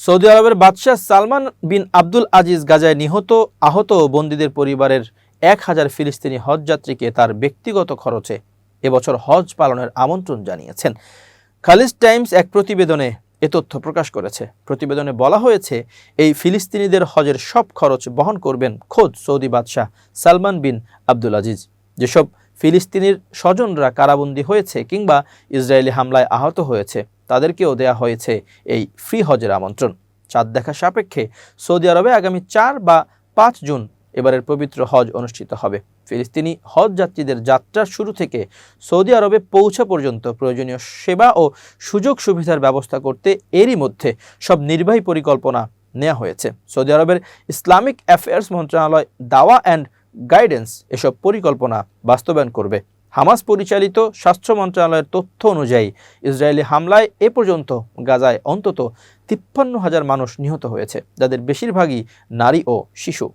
Saudi আরবের বাদশাহ সালমান বিন আব্দুল আজিজ গাজায় নিহত, আহত বন্দীদের পরিবারের এক হাজার ফিলিস্তিনি হজ যাত্রীকে তার ব্যক্তিগত খরচে এবছর হজ পালনের আমন্ত্রণ জানিয়েছেন। খালিজ টাইমস এক প্রতিবেদনে এ তথ্য প্রকাশ করেছে। প্রতিবেদনে বলা হয়েছে, এই ফিলিস্তিনিদের হজের সব খরচ বহন করবেন খোদ সৌদি বাদশাহ সালমান বিন আব্দুল আজিজ। যেসব ফিলিস্তিনির স্বজনরা কারাবন্দী হয়েছে কিংবা ইসরায়েলি হামলায় আহত হয়েছে। তাদেরকেও দেয়া হয়েছে এই ফ্রি হজের আমন্ত্রণ। চাঁদ দেখা সাপেক্ষে সৌদি আরবে আগামী চার বা পাঁচ জুন এবারের পবিত্র হজ অনুষ্ঠিত হবে। ফিলিস্তিনি হজ যাত্রীদের যাত্রার শুরু থেকে সৌদি আরবে পৌঁছা পর্যন্ত প্রয়োজনীয় সেবা ও সুযোগ সুবিধার ব্যবস্থা করতে এরই মধ্যে সব নির্বাহী পরিকল্পনা নেওয়া হয়েছে। সৌদি আরবের ইসলামিক অ্যাফেয়ার্স মন্ত্রণালয় দাওয়া অ্যান্ড গাইডেন্স এসব পরিকল্পনা বাস্তবায়ন করবে। হামাস পরিচালিত স্বাস্থ্য মন্ত্রণালয়ের তথ্য অনুযায়ী ইসরায়েলি হামলায় এ পর্যন্ত গাজায় অন্তত তিপ্পান্ন হাজার মানুষ নিহত হয়েছে, যাদের বেশিরভাগই নারী ও শিশু।